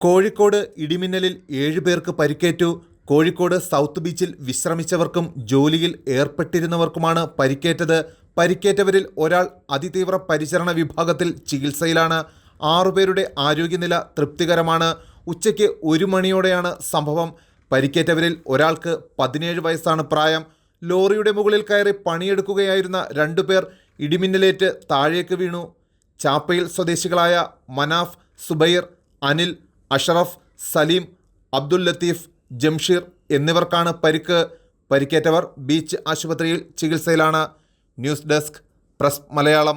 കോഴിക്കോട് ഇടിമിന്നലിൽ ഏഴുപേർക്ക് പരിക്കേറ്റു. കോഴിക്കോട് സൗത്ത് ബീച്ചിൽ വിശ്രമിച്ചവർക്കും ജോലിയിൽ ഏർപ്പെട്ടിരുന്നവർക്കുമാണ് പരിക്കേറ്റത്. പരിക്കേറ്റവരിൽ ഒരാൾ അതിതീവ്ര പരിചരണ വിഭാഗത്തിൽ ചികിത്സയിലാണ്. ആറുപേരുടെ ആരോഗ്യനില തൃപ്തികരമാണ്. ഉച്ചയ്ക്ക് ഒരു മണിയോടെയാണ് സംഭവം. പരിക്കേറ്റവരിൽ ഒരാൾക്ക് പതിനേഴ് വയസ്സാണ് പ്രായം. ലോറിയുടെ മുകളിൽ കയറി പണിയെടുക്കുകയായിരുന്ന രണ്ടുപേർ ഇടിമിന്നലേറ്റ് താഴേക്ക് വീണു. ചാപ്പയിൽ സ്വദേശികളായ മനാഫ് സുബൈർ അനിൽ അഷറഫ് സലീം അബ്ദുൽ ലത്തീഫ് ജംഷീർ എന്നിവർക്കാണ് പരിക്ക്. പരിക്കേറ്റവർ ബീച്ച് ആശുപത്രിയിൽ ചികിത്സയിലാണ്. News desk press Malayalam.